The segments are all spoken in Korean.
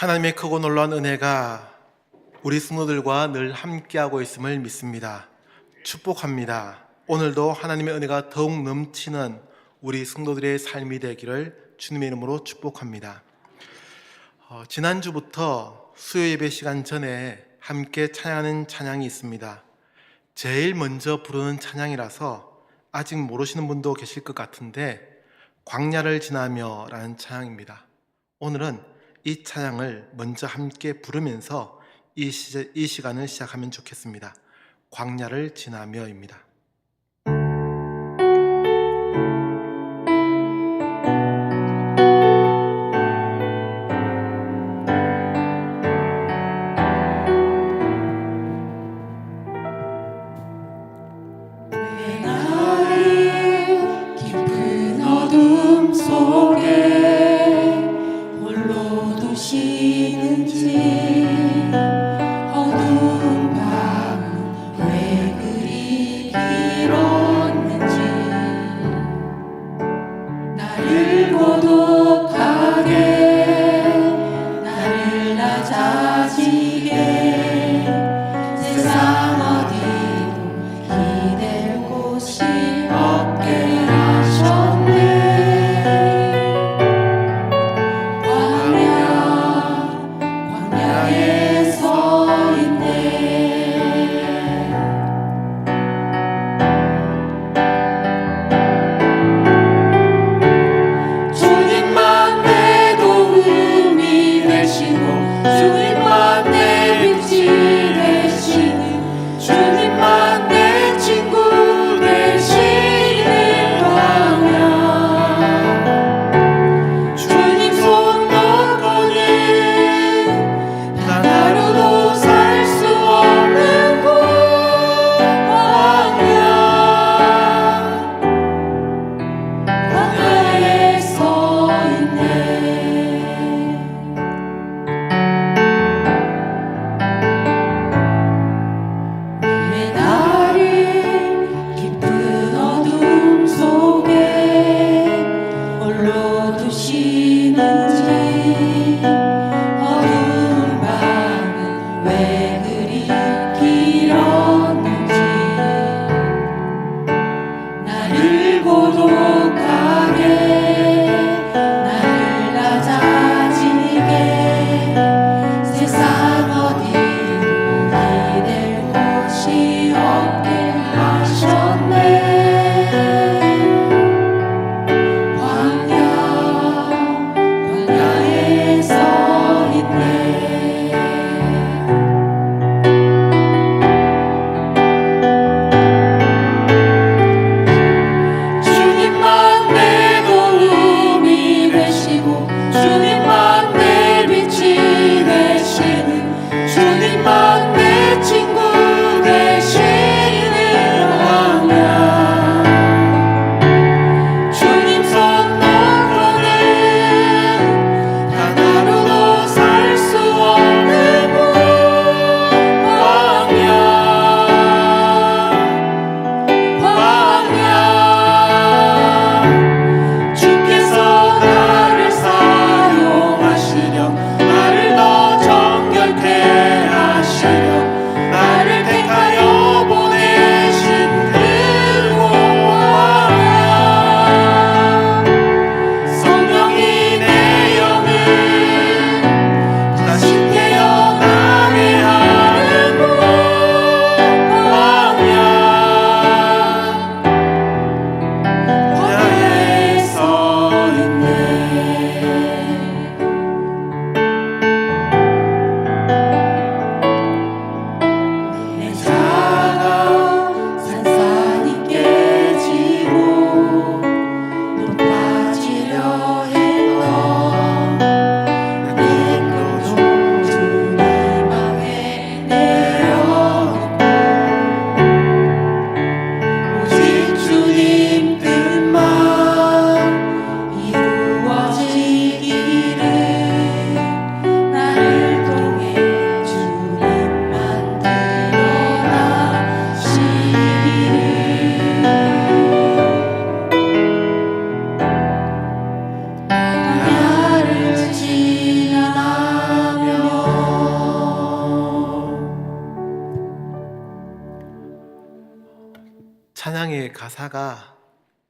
하나님의 크고 놀라운 은혜가 우리 승노들과 늘 함께하고 있음을 믿습니다. 축복합니다. 오늘도 하나님의 은혜가 더욱 넘치는 우리 승도들의 삶이 되기를 주님의 이름으로 축복합니다. 어, 지난주부터 수요 예배 시간 전에 함께 찬양하는 찬양이 있습니다. 제일 먼저 부르는 찬양이라서 아직 모르시는 분도 계실 것 같은데 광야를 지나며 라는 찬양입니다. 오늘은 이 찬양을 먼저 함께 부르면서 이, 시, 이 시간을 시작하면 좋겠습니다. 광야를 지나며입니다.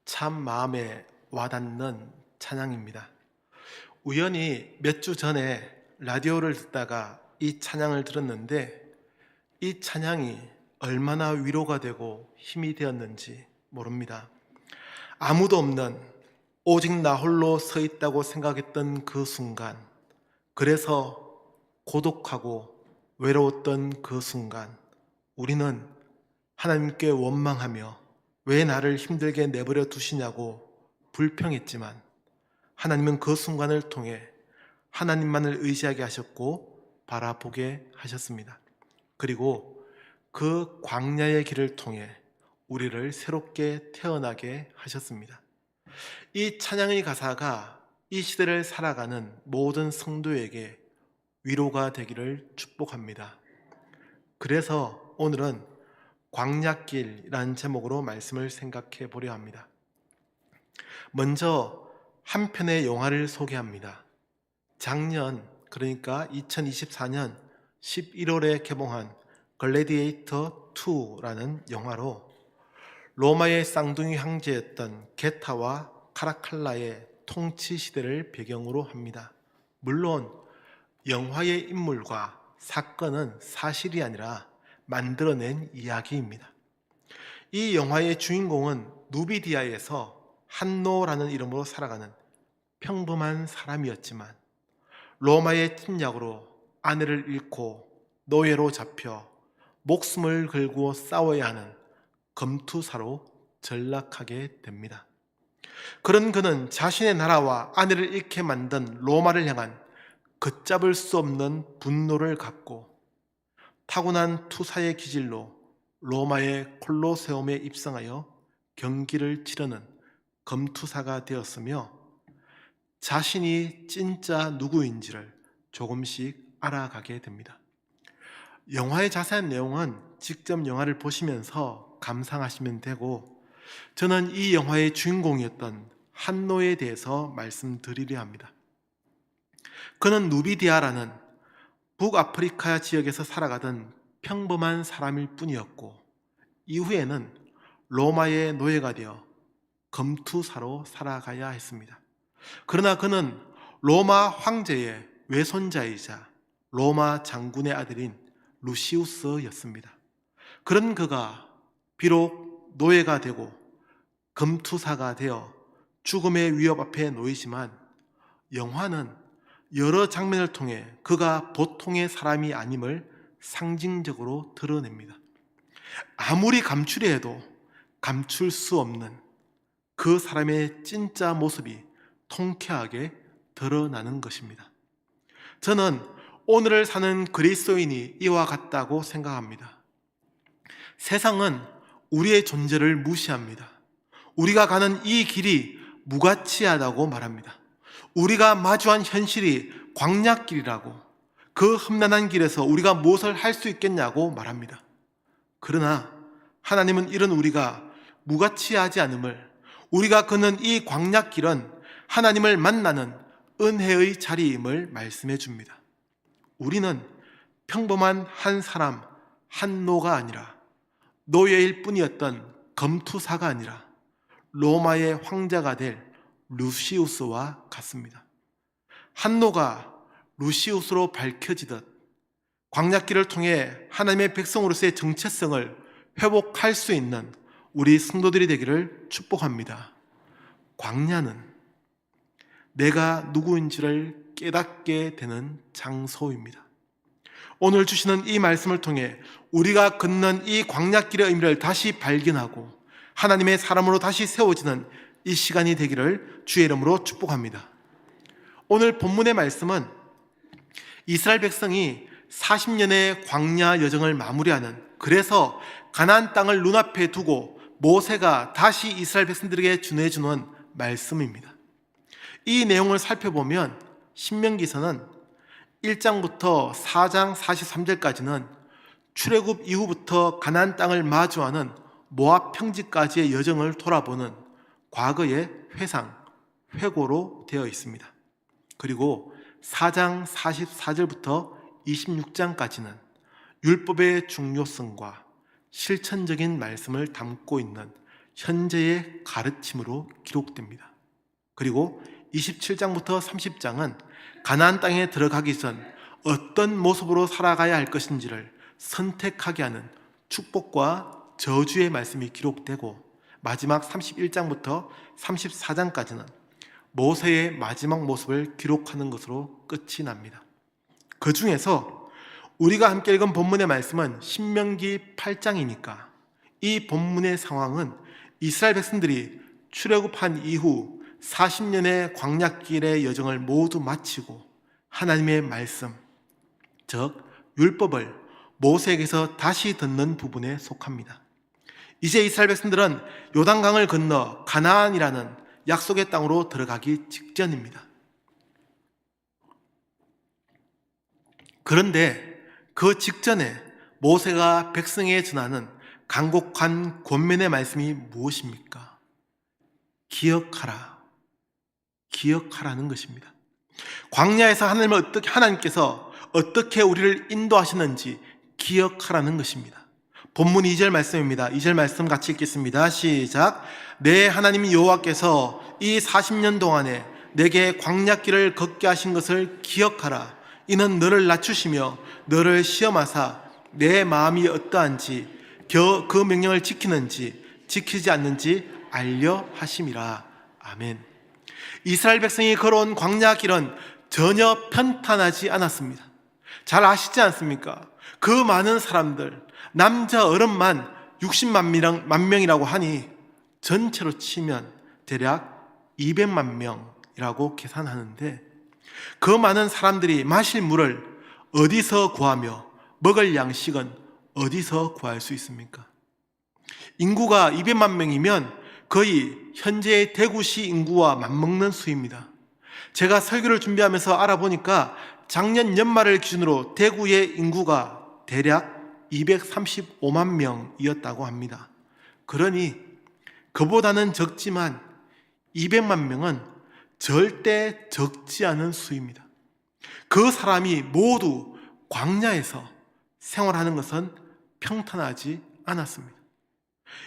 참 마음에 와닿는 찬양입니다. 우연히 몇 주 전에 라디오를 듣다가 이 찬양을 들었는데 이 찬양이 얼마나 위로가 되고 힘이 되었는지 모릅니다. 아무도 없는 오직 나 홀로 서 있다고 생각했던 그 순간, 그래서 고독하고 외로웠던 그 순간, 우리는 하나님께 원망하며 왜 나를 힘들게 내버려 두시냐고 불평했지만 하나님은 그 순간을 통해 하나님만을 의지하게 하셨고 바라보게 하셨습니다. 그리고 그 광야의 길을 통해 우리를 새롭게 태어나게 하셨습니다. 이 찬양의 가사가 이 시대를 살아가는 모든 성도에게 위로가 되기를 축복합니다. 그래서 오늘은 광약길이라는 제목으로 말씀을 생각해 보려 합니다. 먼저 한 편의 영화를 소개합니다. 작년, 그러니까 2024년 11월에 개봉한 글래디에이터 2라는 영화로 로마의 쌍둥이 황제였던 게타와 카라칼라의 통치 시대를 배경으로 합니다. 물론 영화의 인물과 사건은 사실이 아니라 만들어낸 이야기입니다. 이 영화의 주인공은 누비디아에서 한노라는 이름으로 살아가는 평범한 사람이었지만 로마의 침략으로 아내를 잃고 노예로 잡혀 목숨을 걸고 싸워야 하는 검투사로 전락하게 됩니다. 그런 그는 자신의 나라와 아내를 잃게 만든 로마를 향한 걷잡을 수 없는 분노를 갖고 타고난 투사의 기질로 로마의 콜로세움에 입성하여 경기를 치르는 검투사가 되었으며 자신이 진짜 누구인지를 조금씩 알아가게 됩니다. 영화의 자세한 내용은 직접 영화를 보시면서 감상하시면 되고 저는 이 영화의 주인공이었던 한노에 대해서 말씀드리려 합니다. 그는 누비디아라는 북아프리카 지역에서 살아가던 평범한 사람일 뿐이었고 이후에는 로마의 노예가 되어 검투사로 살아가야 했습니다. 그러나 그는 로마 황제의 외손자이자 로마 장군의 아들인 루시우스였습니다. 그런 그가 비록 노예가 되고 검투사가 되어 죽음의 위협 앞에 놓이지만 영화는 여러 장면을 통해 그가 보통의 사람이 아님을 상징적으로 드러냅니다. 아무리 감추려 해도 감출 수 없는 그 사람의 진짜 모습이 통쾌하게 드러나는 것입니다. 저는 오늘을 사는 그리스도인이 이와 같다고 생각합니다. 세상은 우리의 존재를 무시합니다. 우리가 가는 이 길이 무가치하다고 말합니다. 우리가 마주한 현실이 광약길이라고 그 험난한 길에서 우리가 무엇을 할 수 있겠냐고 말합니다. 그러나 하나님은 이런 우리가 무가치하지 않음을 우리가 걷는 이 광약길은 하나님을 만나는 은혜의 자리임을 말씀해 줍니다. 우리는 평범한 한 사람, 한 노가 아니라 노예일 뿐이었던 검투사가 아니라 로마의 황자가 될 루시우스와 같습니다. 한노가 루시우스로 밝혀지듯 광약길을 통해 하나님의 백성으로서의 정체성을 회복할 수 있는 우리 성도들이 되기를 축복합니다. 광야는 내가 누구인지를 깨닫게 되는 장소입니다. 오늘 주시는 이 말씀을 통해 우리가 걷는 이 광약길의 의미를 다시 발견하고 하나님의 사람으로 다시 세워지는 이 시간이 되기를 주의 이름으로 축복합니다. 오늘 본문의 말씀은 이스라엘 백성이 40년의 광야 여정을 마무리하는 그래서 가나안 땅을 눈앞에 두고 모세가 다시 이스라엘 백성들에게 전해주는 말씀입니다. 이 내용을 살펴보면 신명기서는 1장부터 4장 43절까지는 출애굽 이후부터 가나안 땅을 마주하는 모압 평지까지의 여정을 돌아보는 과거의 회상, 회고로 되어 있습니다. 그리고 4장 44절부터 26장까지는 율법의 중요성과 실천적인 말씀을 담고 있는 현재의 가르침으로 기록됩니다. 그리고 27장부터 30장은 가나안 땅에 들어가기 전 어떤 모습으로 살아가야 할 것인지를 선택하게 하는 축복과 저주의 말씀이 기록되고 마지막 31장부터 34장까지는 모세의 마지막 모습을 기록하는 것으로 끝이 납니다. 그 중에서 우리가 함께 읽은 본문의 말씀은 신명기 8장이니까 이 본문의 상황은 이스라엘 백성들이 출애굽한 이후 40년의 광약길의 여정을 모두 마치고 하나님의 말씀, 즉 율법을 모세에게서 다시 듣는 부분에 속합니다. 이제 이스라엘 백성들은 요단강을 건너 가나안이라는 약속의 땅으로 들어가기 직전입니다. 그런데 그 직전에 모세가 백성에게 전하는 간곡한 권면의 말씀이 무엇입니까? 기억하라. 기억하라는 것입니다. 광야에서 하나님을 어떻게 하나님께서 어떻게 우리를 인도하시는지 기억하라는 것입니다. 본문 2절 말씀입니다. 2절 말씀 같이 읽겠습니다. 시작. 내 하나님 여호와께서 이 40년 동안에 내게 광야길을 걷게 하신 것을 기억하라. 이는 너를 낮추시며 너를 시험하사 내 마음이 어떠한지 겨- 그 명령을 지키는지 지키지 않는지 알려 하심이라. 아멘. 이스라엘 백성이 걸어온 광야 길은 전혀 편탄하지 않았습니다. 잘 아시지 않습니까? 그 많은 사람들, 남자 어른만 60만 명- 만 명이라고 하니 전체로 치면 대략 200만 명이라고 계산하는데 그 많은 사람들이 마실 물을 어디서 구하며 먹을 양식은 어디서 구할 수 있습니까? 인구가 200만 명이면 거의 현재의 대구시 인구와 맞먹는 수입니다. 제가 설교를 준비하면서 알아보니까 작년 연말을 기준으로 대구의 인구가 대략 235만 명이었다고 합니다. 그러니 그보다는 적지만 200만 명은 절대 적지 않은 수입니다. 그 사람이 모두 광야에서 생활하는 것은 평탄하지 않았습니다.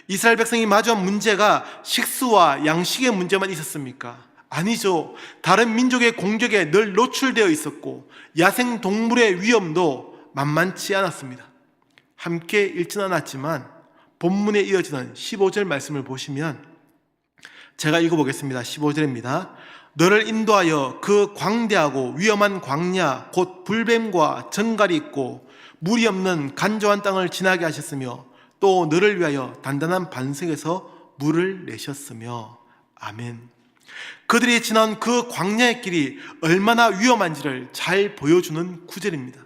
이스라엘 백성이 마주한 문제가 식수와 양식의 문제만 있었습니까? 아니죠. 다른 민족의 공격에 늘 노출되어 있었고 야생 동물의 위험도 만만치 않았습니다. 함께 읽지는 않았지만 본문에 이어지는 15절 말씀을 보시면 제가 읽어보겠습니다. 15절입니다. 너를 인도하여 그 광대하고 위험한 광야 곧 불뱀과 전갈이 있고 물이 없는 간조한 땅을 지나게 하셨으며 또 너를 위하여 단단한 반석에서 물을 내셨으며 아멘. 그들이 지난 그 광야의 길이 얼마나 위험한지를 잘 보여주는 구절입니다.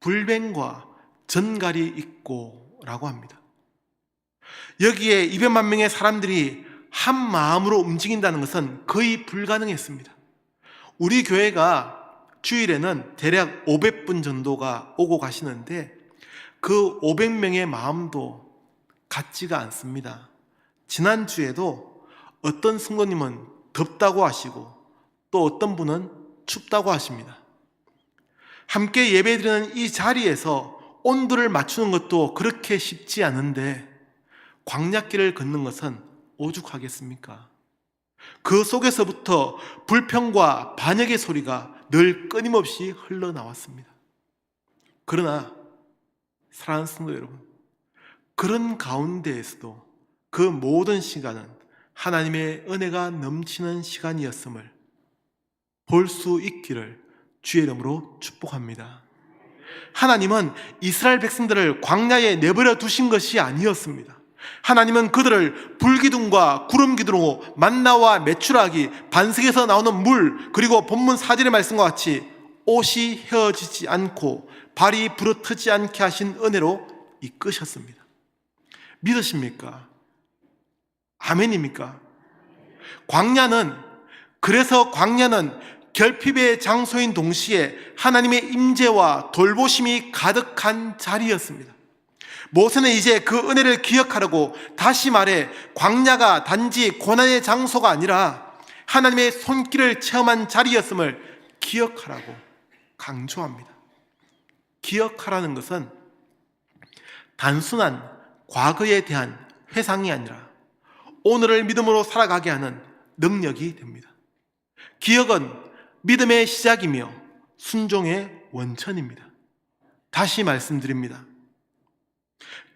불뱀과 전갈이 있고 라고 합니다. 여기에 200만 명의 사람들이 한 마음으로 움직인다는 것은 거의 불가능했습니다. 우리 교회가 주일에는 대략 500분 정도가 오고 가시는데 그 500명의 마음도 같지가 않습니다. 지난주에도 어떤 성도님은 덥다고 하시고 또 어떤 분은 춥다고 하십니다. 함께 예배드리는 이 자리에서 온도를 맞추는 것도 그렇게 쉽지 않은데 광약길을 걷는 것은 오죽하겠습니까? 그 속에서부터 불평과 반역의 소리가 늘 끊임없이 흘러나왔습니다. 그러나 사랑하는 성도 여러분, 그런 가운데에서도 그 모든 시간은 하나님의 은혜가 넘치는 시간이었음을 볼 수 있기를 주의 이름으로 축복합니다. 하나님은 이스라엘 백성들을 광야에 내버려 두신 것이 아니었습니다. 하나님은 그들을 불기둥과 구름기둥으로 만나와 메추라기, 반석에서 나오는 물, 그리고 본문 사절의 말씀과 같이 옷이 헤어지지 않고 발이 부러트지 않게 하신 은혜로 이끄셨습니다. 믿으십니까? 아멘입니까? 광야는 그래서 광야는 결핍의 장소인 동시에 하나님의 임재와 돌보심이 가득한 자리였습니다. 모세는 이제 그 은혜를 기억하려고 다시 말해 광야가 단지 고난의 장소가 아니라 하나님의 손길을 체험한 자리였음을 기억하라고 강조합니다. 기억하라는 것은 단순한 과거에 대한 회상이 아니라 오늘을 믿음으로 살아가게 하는 능력이 됩니다. 기억은 믿음의 시작이며 순종의 원천입니다. 다시 말씀드립니다.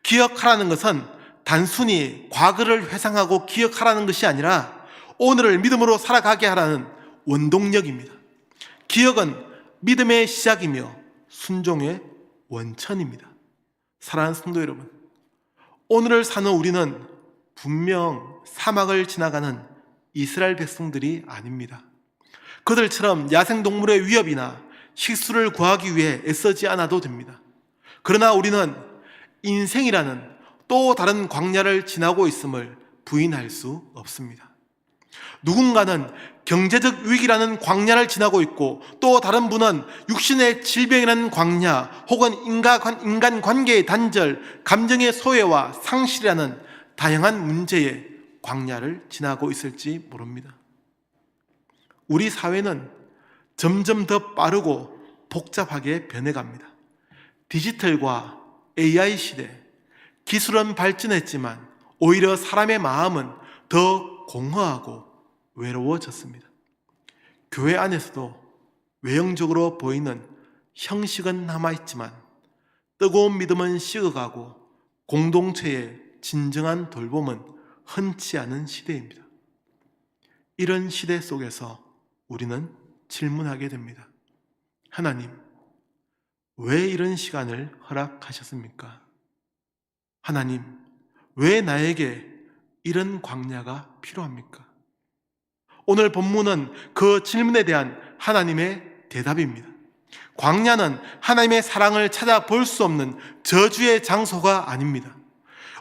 기억하라는 것은 단순히 과거를 회상하고 기억하라는 것이 아니라 오늘을 믿음으로 살아가게 하라는 원동력입니다. 기억은 믿음의 시작이며 순종의 원천입니다. 사랑하는 성도 여러분, 오늘을 사는 우리는 분명 사막을 지나가는 이스라엘 백성들이 아닙니다. 그들처럼 야생동물의 위협이나 식수를 구하기 위해 애쓰지 않아도 됩니다. 그러나 우리는 인생이라는 또 다른 광야를 지나고 있음을 부인할 수 없습니다. 누군가는 경제적 위기라는 광야를 지나고 있고 또 다른 분은 육신의 질병이라는 광야 혹은 인간, 인간 관계의 단절, 감정의 소외와 상실이라는 다양한 문제의 광야를 지나고 있을지 모릅니다. 우리 사회는 점점 더 빠르고 복잡하게 변해갑니다. 디지털과 AI 시대, 기술은 발전했지만 오히려 사람의 마음은 더 공허하고 외로워졌습니다. 교회 안에서도 외형적으로 보이는 형식은 남아있지만 뜨거운 믿음은 식어가고 공동체의 진정한 돌봄은 흔치 않은 시대입니다. 이런 시대 속에서 우리는 질문하게 됩니다. 하나님, 왜 이런 시간을 허락하셨습니까? 하나님, 왜 나에게 이런 광야가 필요합니까? 오늘 본문은 그 질문에 대한 하나님의 대답입니다. 광야는 하나님의 사랑을 찾아볼 수 없는 저주의 장소가 아닙니다.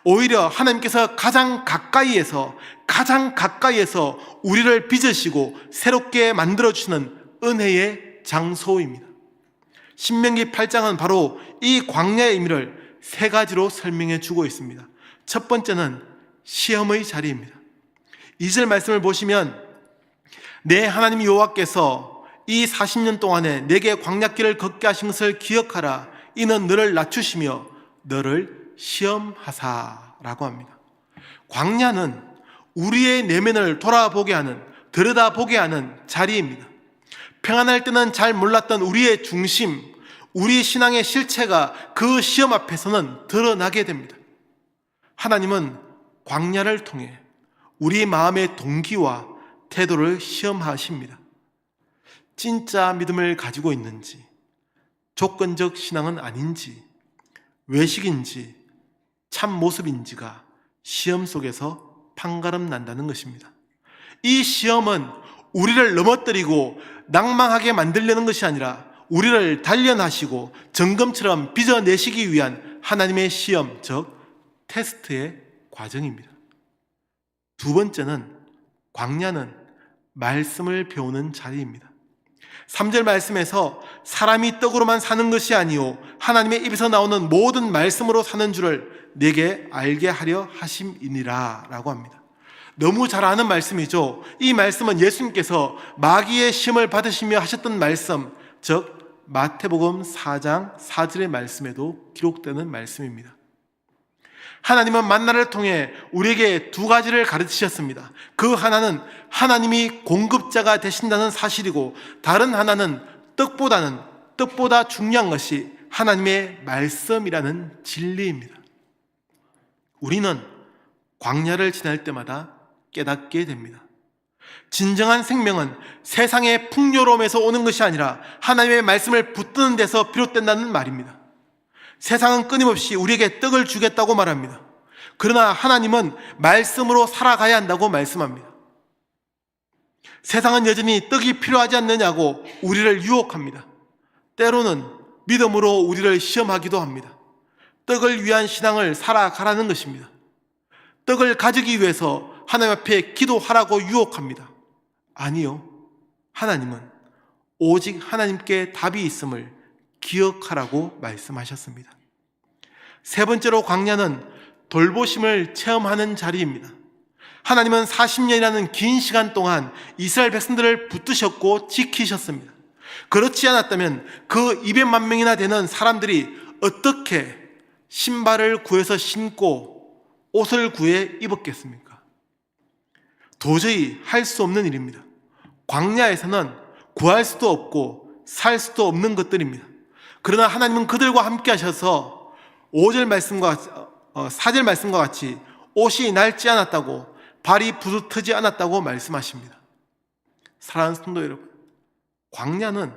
오히려 하나님께서 가장 가까이에서 가장 가까이에서 우리를 빚으시고 새롭게 만들어 주시는 은혜의 장소입니다. 신명기 8장은 바로 이 광야의 의미를 세 가지로 설명해 주고 있습니다. 첫 번째는 시험의 자리입니다. 2절 말씀을 보시면 내 하나님 여호와께서 이 40년 동안에 내게 광야길을 걷게 하신 것을 기억하라. 이는 너를 낮추시며 너를 시험하사라고 합니다. 광야는 우리의 내면을 돌아보게 하는 들여다보게 하는 자리입니다. 평안할 때는 잘 몰랐던 우리의 중심, 우리 신앙의 실체가 그 시험 앞에서는 드러나게 됩니다. 하나님은 광야를 통해 우리 마음의 동기와 태도를 시험하십니다. 진짜 믿음을 가지고 있는지, 조건적 신앙은 아닌지, 외식인지, 참 모습인지가 시험 속에서 판가름 난다는 것입니다. 이 시험은 우리를 넘어뜨리고 낭망하게 만들려는 것이 아니라 우리를 단련하시고 점검처럼 빚어내시기 위한 하나님의 시험, 즉 테스트의 과정입니다. 두 번째는 광야는 말씀을 배우는 자리입니다. 3절 말씀에서 사람이 떡으로만 사는 것이 아니요 하나님의 입에서 나오는 모든 말씀으로 사는 줄을 내게 알게 하려 하심이니라 라고 합니다. 너무 잘 아는 말씀이죠. 이 말씀은 예수님께서 마귀의 시험을 받으시며 하셨던 말씀, 즉 마태복음 4장 4절의 말씀에도 기록되는 말씀입니다. 하나님은 만나를 통해 우리에게 두 가지를 가르치셨습니다. 그 하나는 하나님이 공급자가 되신다는 사실이고 다른 하나는 떡보다는 떡보다 중요한 것이 하나님의 말씀이라는 진리입니다. 우리는 광야를 지날 때마다 깨닫게 됩니다. 진정한 생명은 세상의 풍요로움에서 오는 것이 아니라 하나님의 말씀을 붙드는 데서 비롯된다는 말입니다. 세상은 끊임없이 우리에게 떡을 주겠다고 말합니다. 그러나 하나님은 말씀으로 살아가야 한다고 말씀합니다. 세상은 여전히 떡이 필요하지 않느냐고 우리를 유혹합니다. 때로는 믿음으로 우리를 시험하기도 합니다. 떡을 위한 신앙을 살아가라는 것입니다. 떡을 가지기 위해서 하나님 앞에 기도하라고 유혹합니다. 아니요. 하나님은 오직 하나님께 답이 있음을 기억하라고 말씀하셨습니다. 세 번째로 광야는 돌보심을 체험하는 자리입니다. 하나님은 40년이라는 긴 시간 동안 이스라엘 백성들을 붙드셨고 지키셨습니다. 그렇지 않았다면 그 200만 명이나 되는 사람들이 어떻게 신발을 구해서 신고 옷을 구해 입었겠습니까? 도저히 할 수 없는 일입니다. 광야에서는 구할 수도 없고 살 수도 없는 것들입니다. 그러나 하나님은 그들과 함께 하셔서 5절 말씀과 같이, 어, 4절 말씀과 같이 옷이 낡지 않았다고 발이 부르트지 않았다고 말씀하십니다. 사랑하는 성도 여러분, 광야는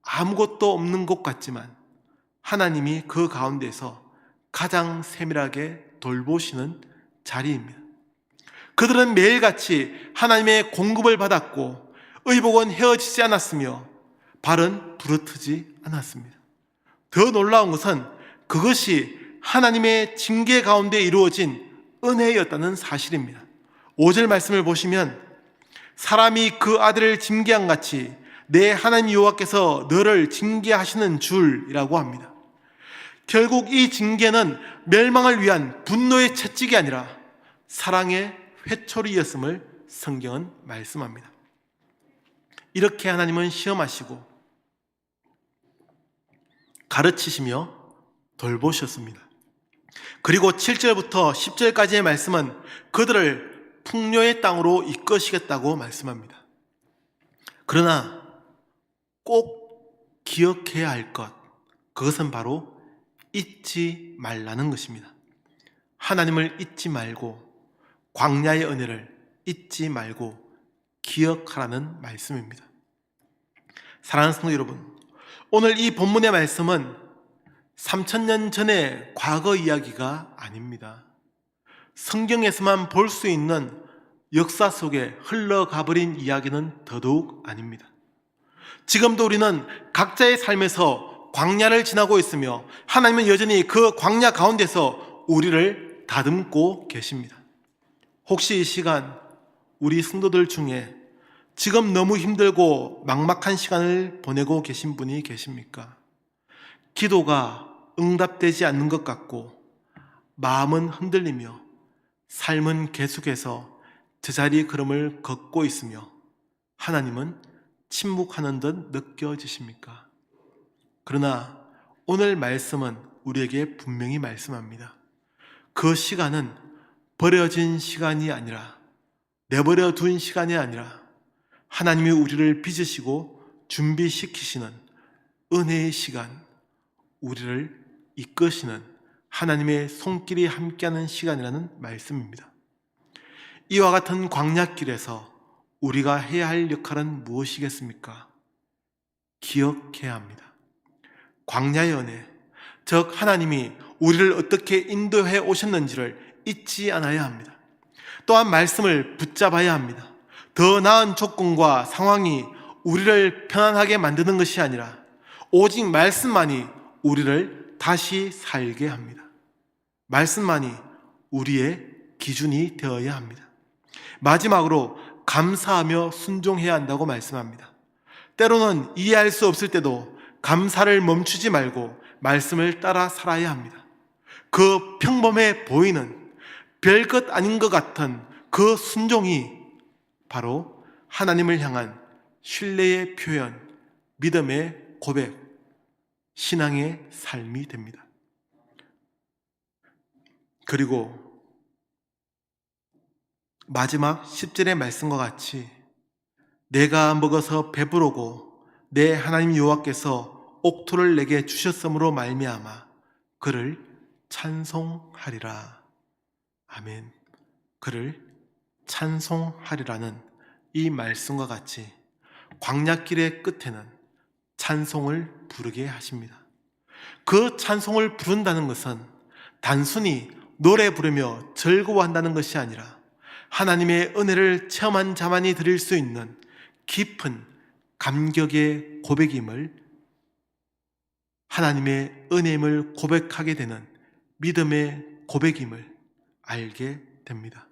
아무것도 없는 것 같지만 하나님이 그 가운데서 가장 세밀하게 돌보시는 자리입니다. 그들은 매일같이 하나님의 공급을 받았고 의복은 헤어지지 않았으며 발은 부르트지 않았습니다. 더 놀라운 것은 그것이 하나님의 징계 가운데 이루어진 은혜였다는 사실입니다. 5절 말씀을 보시면 사람이 그 아들을 징계한 같이 내 하나님 여호와께서 너를 징계하시는 줄이라고 합니다. 결국 이 징계는 멸망을 위한 분노의 채찍이 아니라 사랑의 회초리였음을 성경은 말씀합니다. 이렇게 하나님은 시험하시고 가르치시며 돌보셨습니다. 그리고 7절부터 10절까지의 말씀은 그들을 풍요의 땅으로 이끄시겠다고 말씀합니다. 그러나 꼭 기억해야 할 것, 그것은 바로 잊지 말라는 것입니다. 하나님을 잊지 말고 광야의 은혜를 잊지 말고 기억하라는 말씀입니다. 사랑하는 성도 여러분, 오늘 이 본문의 말씀은 3천년 전의 과거 이야기가 아닙니다. 성경에서만 볼 수 있는 역사 속에 흘러가버린 이야기는 더더욱 아닙니다. 지금도 우리는 각자의 삶에서 광야를 지나고 있으며 하나님은 여전히 그 광야 가운데서 우리를 다듬고 계십니다. 혹시 이 시간 우리 성도들 중에 지금 너무 힘들고 막막한 시간을 보내고 계신 분이 계십니까? 기도가 응답되지 않는 것 같고 마음은 흔들리며 삶은 계속해서 제자리 걸음을 걷고 있으며 하나님은 침묵하는 듯 느껴지십니까? 그러나 오늘 말씀은 우리에게 분명히 말씀합니다. 그 시간은 버려진 시간이 아니라 내버려 둔 시간이 아니라 하나님이 우리를 빚으시고 준비시키시는 은혜의 시간, 우리를 이끄시는 하나님의 손길이 함께하는 시간이라는 말씀입니다. 이와 같은 광야길에서 우리가 해야 할 역할은 무엇이겠습니까? 기억해야 합니다. 광야의 은혜, 즉 하나님이 우리를 어떻게 인도해 오셨는지를 잊지 않아야 합니다. 또한 말씀을 붙잡아야 합니다. 더 나은 조건과 상황이 우리를 편안하게 만드는 것이 아니라 오직 말씀만이 우리를 다시 살게 합니다. 말씀만이 우리의 기준이 되어야 합니다. 마지막으로 감사하며 순종해야 한다고 말씀합니다. 때로는 이해할 수 없을 때도 감사를 멈추지 말고 말씀을 따라 살아야 합니다. 그 평범해 보이는 별것 아닌 것 같은 그 순종이 바로 하나님을 향한 신뢰의 표현, 믿음의 고백, 신앙의 삶이 됩니다. 그리고 마지막 10절의 말씀과 같이 내가 먹어서 배부르고 내 하나님 여호와께서 옥토를 내게 주셨으므로 말미암아 그를 찬송하리라. 아멘. 그를 찬송하리라는 이 말씀과 같이 광야길의 끝에는 찬송을 부르게 하십니다. 그 찬송을 부른다는 것은 단순히 노래 부르며 즐거워한다는 것이 아니라 하나님의 은혜를 체험한 자만이 드릴 수 있는 깊은 감격의 고백임을 하나님의 은혜임을 고백하게 되는 믿음의 고백임을 알게 됩니다.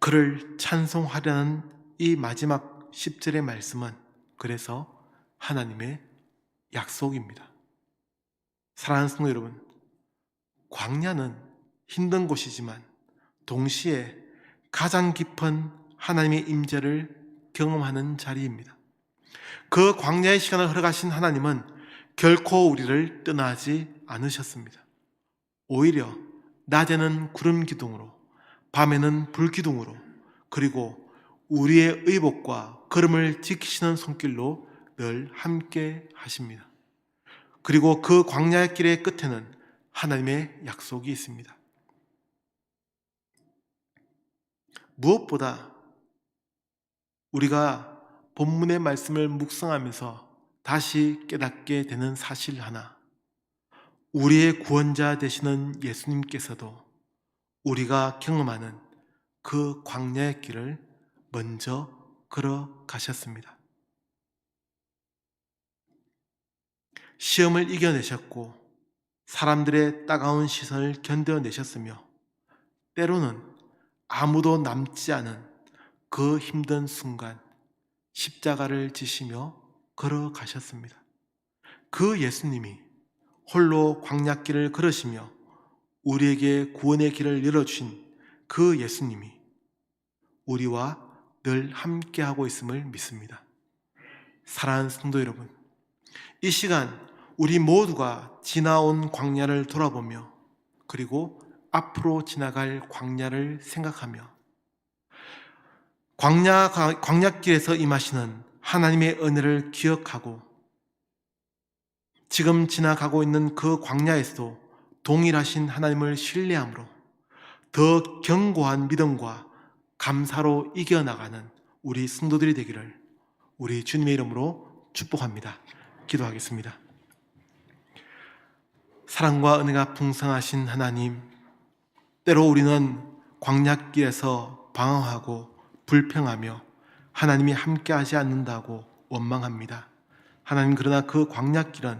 그를 찬송하려는 이 마지막 10절의 말씀은 그래서 하나님의 약속입니다. 사랑하는 성도 여러분, 광야는 힘든 곳이지만 동시에 가장 깊은 하나님의 임재를 경험하는 자리입니다. 그 광야의 시간을 허락하신 하나님은 결코 우리를 떠나지 않으셨습니다. 오히려 낮에는 구름 기둥으로 밤에는 불 기둥으로 그리고 우리의 의복과 걸음을 지키시는 손길로 늘 함께 하십니다. 그리고 그 광야의 길의 끝에는 하나님의 약속이 있습니다. 무엇보다 우리가 본문의 말씀을 묵상하면서 다시 깨닫게 되는 사실 하나. 우리의 구원자 되시는 예수님께서도 우리가 경험하는 그 광야의 길을 먼저 걸어 가셨습니다. 시험을 이겨내셨고 사람들의 따가운 시선을 견뎌내셨으며 때로는 아무도 남지 않은 그 힘든 순간 십자가를 지시며 걸어가셨습니다. 그 예수님이 홀로 광약길을 걸으시며 우리에게 구원의 길을 열어주신 그 예수님이 우리와 늘 함께하고 있음을 믿습니다. 사랑하는 성도 여러분, 이 시간 우리 모두가 지나온 광야를 돌아보며 그리고 앞으로 지나갈 광야를 생각하며 광야, 광야길에서 임하시는 하나님의 은혜를 기억하고 지금 지나가고 있는 그 광야에서도 동일하신 하나님을 신뢰함으로 더 견고한 믿음과 감사로 이겨나가는 우리 성도들이 되기를 우리 주님의 이름으로 축복합니다. 기도하겠습니다. 사랑과 은혜가 풍성하신 하나님, 때로 우리는 광약길에서 방황하고 불평하며 하나님이 함께하지 않는다고 원망합니다. 하나님 그러나 그 광약길은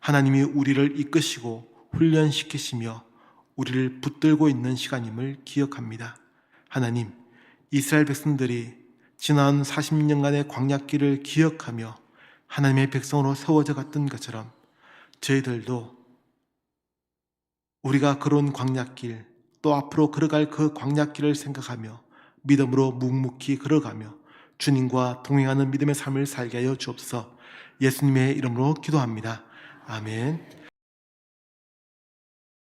하나님이 우리를 이끄시고 훈련시키시며 우리를 붙들고 있는 시간임을 기억합니다. 하나님, 이스라엘 백성들이 지난 40년간의 광약길을 기억하며 하나님의 백성으로 세워져 갔던 것처럼 저희들도 우리가 걸어온 광약길 또 앞으로 걸어갈 그 광약길을 생각하며 믿음으로 묵묵히 걸어가며 주님과 동행하는 믿음의 삶을 살게 하여 주옵소서 예수님의 이름으로 기도합니다. 아멘.